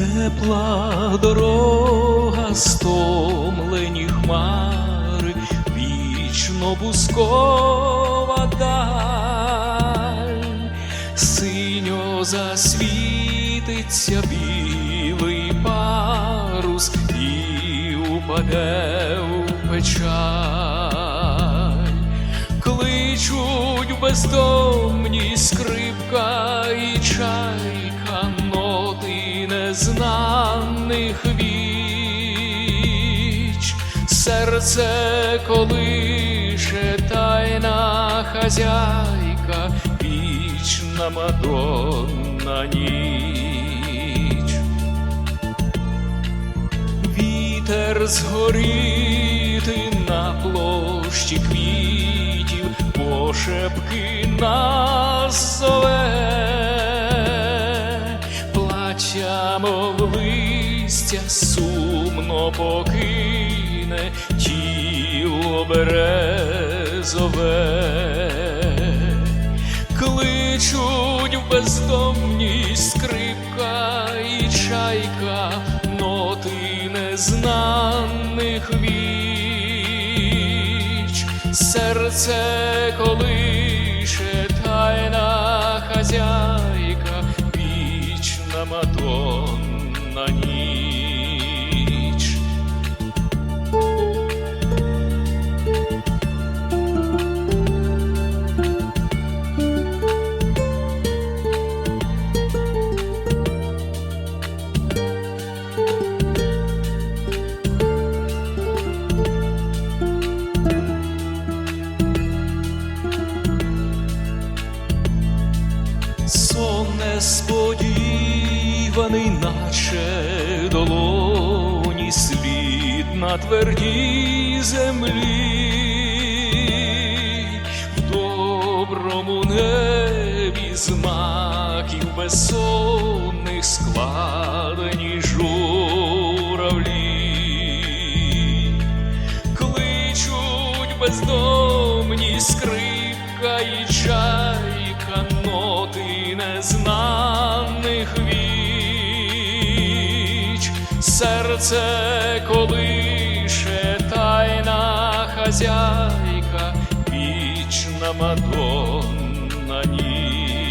тепла дорога, стомлені хмари, вічно бускова даль, синьо засвітиться білий парус і упаде у печаль, кличуть бездомні скрипка і чайка, незнаних віч, серце колише тайна хазяйка, вічна мадонна ніч. Вітер згоріти на площі квітів, пошепки нас зове, плача, листя, сумно покине тіло березове. Кличуть в бездомність скрипка і чайка, ноти незнаних віч, серце колише тайна хазяйка, вічна мадонна ніч. Сон несподіваний, наче долоні, слід на твердій землі, в доброму небі знаків безсонних складені журавлі. Кличуть бездомні скрипка і чайка, ноти незнаних серце колише тайна хазяйка, вічна мадонна ніч.